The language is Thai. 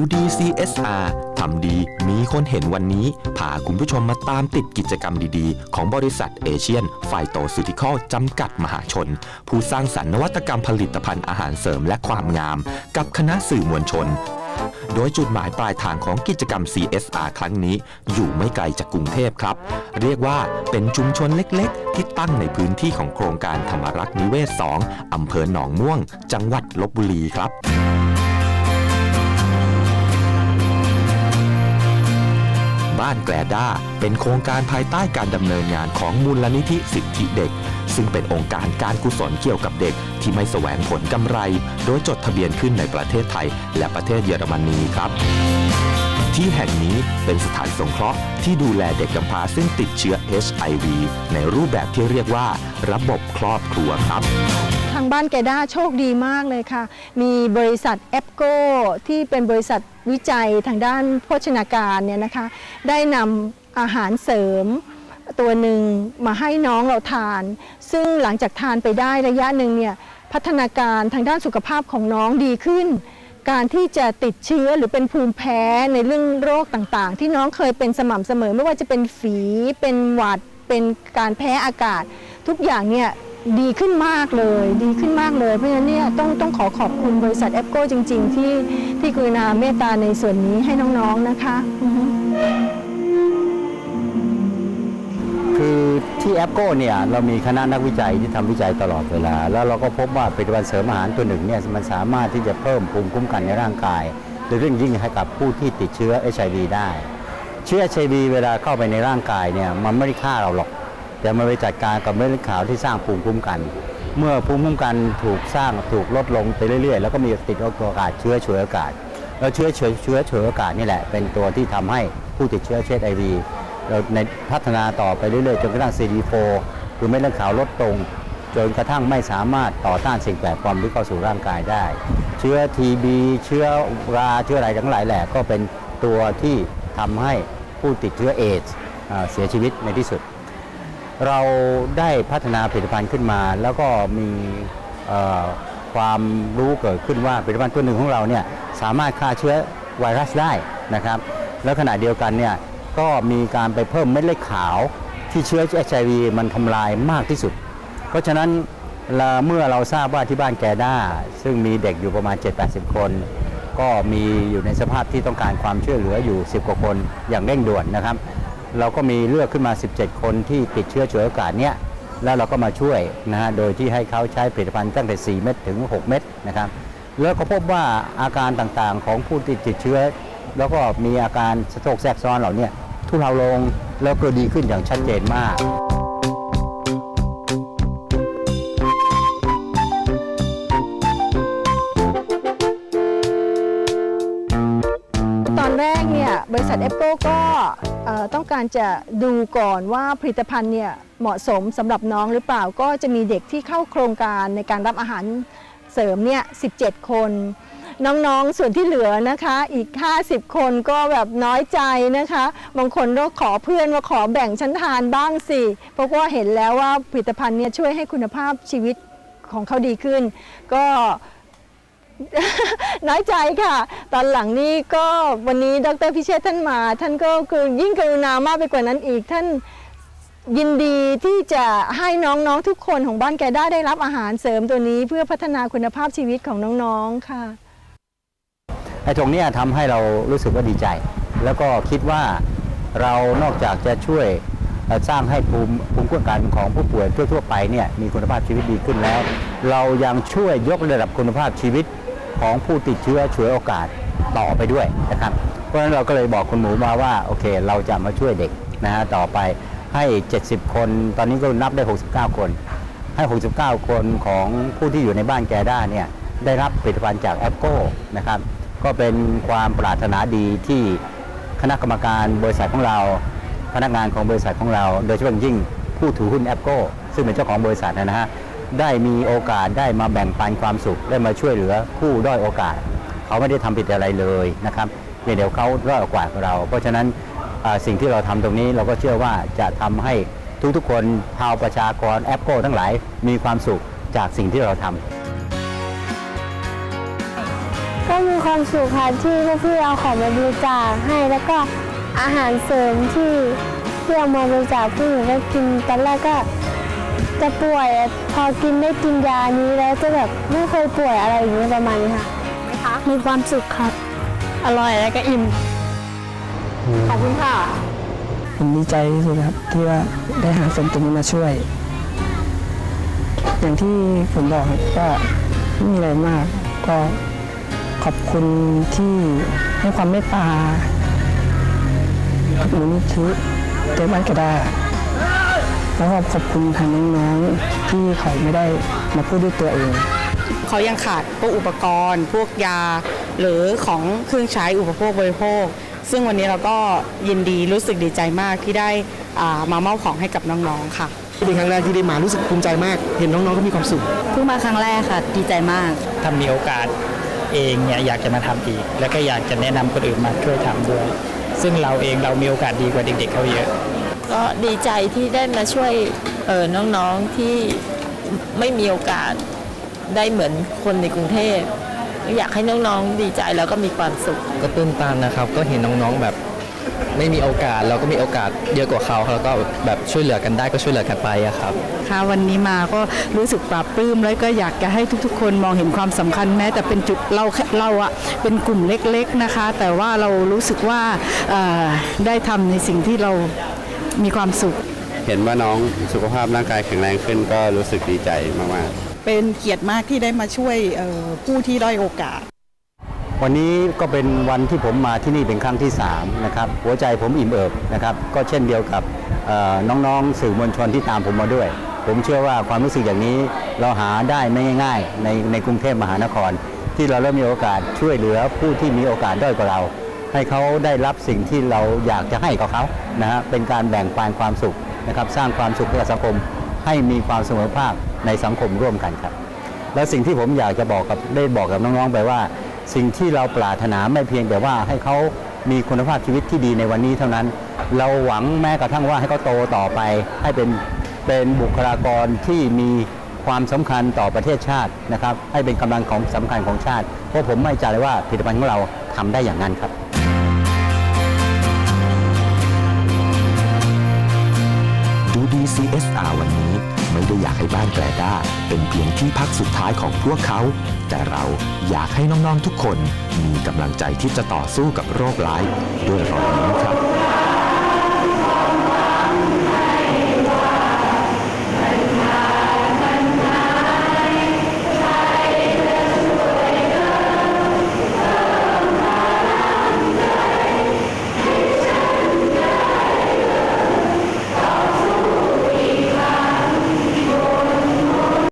ูดี CSR ทำดีมีคนเห็นวันนี้พาคุณผู้ชมมาตามติดกิจกรรมดีๆ ของบริษัทเอเชียนไฟโตซิติคอลจำกัดมหาชน ผู้สร้างสรรค์นวัตกรรมผลิตภัณฑ์อาหารเสริมและความงาม กับคณะสื่อมวลชน โดยจุดหมายปลายทางของกิจกรรม CSR ครั้งนี้ อยู่ไม่ไกลจากกรุงเทพครับ เรียกว่าเป็นชุมชนเล็กๆ ที่ตั้งในพื้นที่ของโครงการธรรมรักษ์นิเวศ 2อำเภอหนองม่วง จังหวัดลบบุรีครับ บ้านแกลด้า เป็นโครงการภายใต้การดำเนินงานของมูลนิธิสิทธิเด็ก ซึ่งเป็นองค์การการกุศลเกี่ยวกับเด็ก ที่ไม่แสวงผลกำไร โดยจดทะเบียนขึ้นในประเทศไทย และประเทศเยอรมนีครับที่แห่งนี้เป็นสถานสงเคราะห์ที่ดูแลเด็กกำพร้าซึ่งติดเชื้อ HIV ในรูปแบบที่เรียกว่า ระบบครอบครัวครับางบ้านแกด้าโชคดีมากเลยค่ะ มีบริษัทแอปโกที่เป็นบริษัทวิจัยทางด้านโภชนาการเนี่ยนะคะ ได้นำอาหารเสริมตัวหนึ่งมาให้น้องเราทาน ซึ่งหลังจากทานไปได้ระยะหนึ่งเนี่ยพัฒนาการทางด้านสุขภาพของน้องดีขึ้น การที่จะติดเชื้อหรือเป็นภูมิแพ้ในเรื่องโรคต่างๆ ที่น้องเคยเป็นสม่ำเสมอ ไม่ว่าจะเป็นฝีเป็นหวัดเป็นการแพ้อากาศ ทุกอย่างเนี่ย ดีขึ้นมากเลย ดีขึ้นมากเลย เพราะฉะนั้นเนี่ยต้องต้องขอขอบคุณบริษัทแอปโก้จริง ๆ ที่ที่กรุณาเมตตาในส่วนนี้ให้น้อง ๆ นะคะ คือที่แอปโก้เนี่ยเรามีคณะนักวิจัยที่ทำวิจัยตลอดเวลา แล้วเราก็พบว่าผลิตภัณฑ์เสริมอาหารตัวหนึ่งเนี่ยมันสามารถที่จะเพิ่มภูมิคุ้มกันในร่างกายโดยเรื่องยิ่งให้กับผู้ที่ติดเชื้อ HIV ได้ เชื้อ HIV เวลาเข้าไปในร่างกายเนี่ยมันไม่ได้ฆ่าเราหรอก แต่มันไปจัดการกับเม็ดเลือดขาวที่สร้างภูมิคุ้มกัน เมื่อภูมิคุ้มกันถูกสร้างถูกลดลงไปเรื่อยๆ แล้วก็มีติดโอกาสเชื้อฉวยโอกาส แล้วเชื้อเชื้อเชื้อฉวยโอกาสนี่แหละ เป็นตัวที่ทำให้ผู้ติดเชื้อเชื้อ HIV เราในพัฒนาต่อไปเรื่อยๆจนกระทั่ง CD4 คือเม็ดเลือดขาวลดลงจนกระทั่งไม่สามารถต่อต้านสิ่งแปลกปลอมที่เข้าสู่ร่างกายได้ เชื้อ TB เชื้อราเชื้ออะไรทั้งหลายแหละก็เป็นตัวที่ทำให้ผู้ติดเชื้อเอดส์เสียชีวิตในที่สุด เราได้พัฒนาผลิตภัณฑ์ขึ้นมา แล้วก็มีความรู้เกิดขึ้นว่าผลิตภัณฑ์ตัวหนึ่งของเราเนี่ยสามารถฆ่าเชื้อไวรัสได้นะครับ แล้วขณะเดียวกันเนี่ยก็มีการไปเพิ่มเม็ดเลือดขาวที่เชื้อ HIV มันทำลายมากที่สุด เพราะฉะนั้นเราเมื่อเราทราบว่าที่บ้านแกด้า ซึ่งมีเด็กอยู่ประมาณ 7-80 คน ก็มีอยู่ในสภาพที่ต้องการความช่วยเหลืออยู่ 10 กว่าคนอย่างเร่งด่วนนะครับ เราก็มีเลือกขึ้นมา 17 คนที่ติดเชื้อฉวยโอกาสเนี้ยแล้วเราก็มาช่วยนะฮะโดยที่ให้เขาใช้ผลิตภัณฑ์ตั้งแต่ 4 เม็ดถึง 6 เม็ดนะครับแล้วก็พบว่าอาการต่างๆของผู้ที่ติดเชื้อ แล้วก็มีอาการสะโรคแทรกซ้อนเหล่านี้ทุเลาลงแล้วก็ดีขึ้นอย่างชัดเจนมากตอนแรกเนี่ยบริษัทแอปโกก็ ต้องการจะดูก่อนว่าผลิตภัณฑ์เนี่ยเหมาะสมสำหรับน้องหรือเปล่าก็จะมีเด็กที่เข้าโครงการในการรับอาหารเสริมเนี่ย17 คน น้องๆส่วนที่เหลือนะคะอีก 50 คนก็แบบน้อยใจนะคะ บางคนก็ขอเพื่อนว่าขอแบ่งชั้นทานบ้างสิ เพราะว่าเห็นแล้วว่าผลิตภัณฑ์เนี่ยช่วยให้คุณภาพชีวิตของเขาดีขึ้น ก็ น้อยใจค่ะ ตอนหลังนี้ก็วันนี้ดรพิเชษท่านมา ท่านก็คือยิ่งกรุณามากไปกว่านั้นอีกท่านยินดีที่จะให้น้องๆทุกคนของบ้านแกได้ได้รับอาหารเสริมตัวนี้ เพื่อพัฒนาคุณภาพชีวิตของน้องๆค่ะไอ้ตรงเนี้ยทำให้เรารู้สึกว่าดีใจ แล้วก็คิดว่าเรานอกจากจะช่วยสร้างให้ภูมิภูมิคุ้มกันของผู้ป่วยทั่วๆไปเนี่ยมีคุณภาพชีวิตดีขึ้นแล้ว เรายังช่วยยกระดับคุณภาพชีวิต ของผู้ติดเชื้อฉวยโอกาสต่อไปด้วยนะครับ เพราะฉะนั้นเราก็เลยบอกคุณหมูมาว่าโอเค เราจะมาช่วยเด็กนะฮะต่อไปให้ 70 คน ตอนนี้ก็นับได้ 69 คน ให้ 69 คนของผู้ที่อยู่ในบ้านแกด้าเนี่ยได้รับผลิตภัณฑ์จากแอปโก้นะครับก็เป็นความปรารถนาดีที่คณะกรรมการบริษัทของเรา พนักงานของบริษัทของเรา โดยเฉพาะอย่างยิ่งผู้ถือหุ้นแอปโก้ซึ่งเป็นเจ้าของบริษัทนะฮะ ได้มีโอกาสได้มาแบ่งปันความสุขได้มาช่วยเหลือผู้ด้อยโอกาส เขาไม่ได้ทำผิดอะไรเลยนะครับเพียงเดี๋ยวเขาด้อยกว่าเรา เพราะฉะนั้นสิ่งที่เราทำตรงนี้เราก็เชื่อว่าจะทำให้ทุกๆคนชาวประชากรแอปโก้ทั้งหลายมีความสุขจากสิ่งที่เราทำกก็มีความสุขค่ะที่พี่เอาของมาบริจาคให้แล้วก็อาหารเสริมที่ที่เอามาบริจาคพี่หนูก็กินตอนแรกก็ จะป่วยอะพอกินได้กินยานี้แล้วจะแบบไม่เคยป่วยอะไรอย่างนี้ประมาณนี้ค่ะมีความสุขครับ อร่อยแล้วก็อิ่ม ขอบคุณค่ะ ผมดีใจที่สุดครับ ที่ว่าได้หาส่วนตรงนี้มาช่วย อย่างที่ผมบอกครับก็ไม่มีอะไรมาก ก็ขอบคุณที่ให้ความเมตตากับมูลนิธิเต็มอันกระดา แล้วก็ขอบคุณทางน้องๆที่เขาไม่ได้มาพูดด้วยตัวเองเขายังขาดพวกอุปกรณ์ พวกยา หรือของเครื่องใช้อุปโภคบริโภค ซึ่งวันนี้เราก็ยินดีรู้สึกดีใจมากที่ได้อ่ามามอบของให้กับน้องๆค่ะเป็นครั้งแรกที่ได้มารู้สึกภูมิใจมาก เห็นน้องๆก็มีความสุขเพิ่งมาครั้งแรกค่ะ ดีใจมาก ถ้ามีโอกาสเองเนี่ยอยากจะมาทำอีก แล้วก็อยากจะแนะนำคนอื่นมาช่วยทำด้วย ซึ่งเราเองเรามีโอกาสดีกว่าเด็กๆเขาเยอะ ก็ดีใจที่ได้มาช่วยเออน้องๆที่ไม่มีโอกาสได้เหมือนคนในกรุงเทพอยากให้น้องๆดีใจแล้วก็มีความสุข ก็ตื้นตันนะครับ ก็เห็นน้องๆแบบไม่มีโอกาสเราก็มีโอกาสเยอะกว่าเขาแล้วก็แบบช่วยเหลือกันได้ก็ช่วยเหลือกันไปอะครับค่ะวันนี้มาก็รู้สึกปลาบปลื้มแล้วก็อยากจะให้ทุกๆ คนมองเห็นความสำคัญแม้แต่เป็นจุดเราเราอะเป็นกลุ่มเล็กๆนะคะ แต่ว่าเรารู้สึกว่าเอ่อได้ทำในสิ่งที่เรา มีความสุข เห็นว่าน้องสุขภาพร่างกายแข็งแรงขึ้นก็รู้สึกดีใจมากๆ เป็นเกียรติมากที่ได้มาช่วยเอ่อผู้ที่ด้อยโอกาส วันนี้ก็เป็นวันที่ผมมาที่นี่เป็นครั้งที่3นะครับหัวใจผมอิ่มเอิบนะครับก็เช่นเดียวกับเอ่อน้องๆสื่อมวลชนที่ตามผมมาด้วย ผมเชื่อว่าความรู้สึกอย่างนี้เราหาได้ไม่ง่าย ๆ ในในกรุงเทพมหานคร ที่เราเริ่มมีโอกาสช่วยเหลือผู้ที่มีโอกาสด้อยกว่าเรา ให้เขาได้รับสิ่งที่เราอยากจะให้กับเขานะฮะเป็นการแบ่งปันความสุขนะครับ สร้างความสุขให้กับสังคมให้มีความเสมอภาคในสังคมร่วมกันครับ แล้วสิ่งที่ผมอยากจะบอกกับได้บอกกับน้องๆไปว่า สิ่งที่เราปรารถนาไม่เพียงแต่ว่าให้เขามีคุณภาพชีวิตที่ดีในวันนี้เท่านั้น เราหวังแม้กระทั่งว่าให้เขาโตต่อไป ให้เป็นเป็นบุคลากรที่มีความสำคัญต่อประเทศชาตินะครับ ให้เป็นกำลังของสำคัญของชาติ เพราะผมไม่ใจเลยว่าผลิตภัณฑ์ของเราทำได้อย่างนั้นครับ CSR วันนี้ ไม่ได้อยากให้บ้านแกลด้าเป็นเพียงที่พักสุดท้ายของพวกเขา แต่เราอยากให้น้อง ๆ ทุกคนมีกำลังใจที่จะต่อสู้กับโรคร้ายด้วยรอยยิ้มครับ